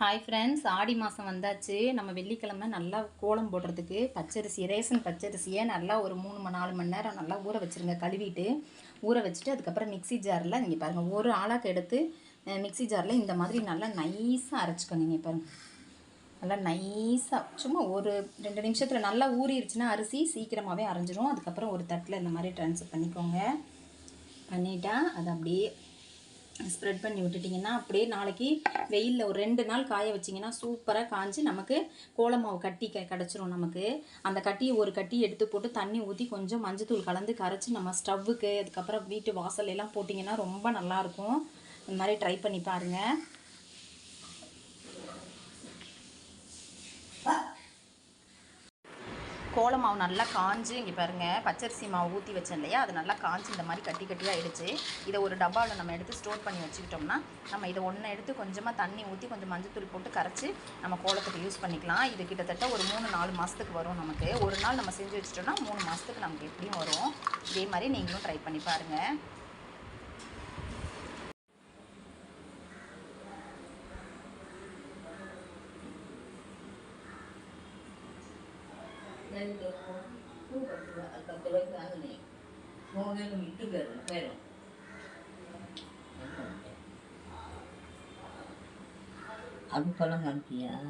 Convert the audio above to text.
Hi friends ஆடி மாதம் வந்தாச்சு. நம்ம வெள்ளிக்கிழமை நல்லா கோலம் போடுறதுக்கு பச்சரிசி ரேஷன் பச்சரிசியை நல்லா ஒரு மூணு மணி நாலு மணி நேரம் நல்லா ஊற வச்சுருங்க. கழுவிட்டு ஊற வச்சுட்டு அதுக்கப்புறம் மிக்ஸி ஜாரில் நீங்கள் பாருங்கள் ஒரு ஆளாக்கு எடுத்து மிக்ஸி ஜாரில் இந்த மாதிரி நல்லா நைஸாக அரைச்சிக்கோங்க நீங்கள் பாருங்கள் நல்லா நைஸாக சும்மா ஒரு ரெண்டு நிமிஷத்தில் நல்லா ஊறிடுச்சுன்னா அரிசி சீக்கிரமாகவே அரைஞ்சிரும். அதுக்கப்புறம் ஒரு தட்டில் இந்த மாதிரி ட்ரான்ஸ்ஃபர் பண்ணிக்கோங்க. பண்ணிட்டா அதை அப்படியே ஸ்ப்ரெட் பண்ணி விட்டுட்டிங்கன்னா அப்படியே நாளைக்கு வெயிலில் ஒரு ரெண்டு நாள் காய வச்சிங்கன்னா சூப்பராக காஞ்சி நமக்கு கோலமாவு கட்டி க கிடச்சிரும் நமக்கு. அந்த கட்டியை ஒரு கட்டி எடுத்து போட்டு தண்ணி ஊற்றி கொஞ்சம் மஞ்சத்தூள் கலந்து கரைச்சி நம்ம ஸ்டவ்வுக்கு அதுக்கப்புறம் வீட்டு வாசல் எல்லாம் போட்டிங்கன்னா ரொம்ப நல்லாயிருக்கும் இந்த மாதிரி ட்ரை பண்ணி பாருங்கள் கோல மாவு நல்லா காஞ்சு இங்கே பாருங்கள் பச்சரிசி மாவு ஊற்றி வச்சேன் இல்லையா? அது நல்லா காஞ்சு இந்த மாதிரி கட்டி கட்டியாக ஆயிடுச்சு. இதை ஒரு டப்பாவில் நம்ம எடுத்து ஸ்டோர் பண்ணி வச்சுக்கிட்டோம்னா நம்ம இதை ஒன்று எடுத்து கொஞ்சமாக தண்ணி ஊற்றி கொஞ்சம் மஞ்சத்தூள் போட்டு கரைச்சி நம்ம கோலத்துக்கு யூஸ் பண்ணிக்கலாம். இது கிட்டத்தட்ட ஒரு மூணு நாலு மாதத்துக்கு வரும் நமக்கு. ஒரு நாள் நம்ம செஞ்சு வச்சிட்டோம்னா மூணு மாதத்துக்கு நமக்கு எப்படியும் வரும். இதே மாதிரி நீங்களும் ட்ரை பண்ணி பாருங்கள் Aku kalau nanti. Ya.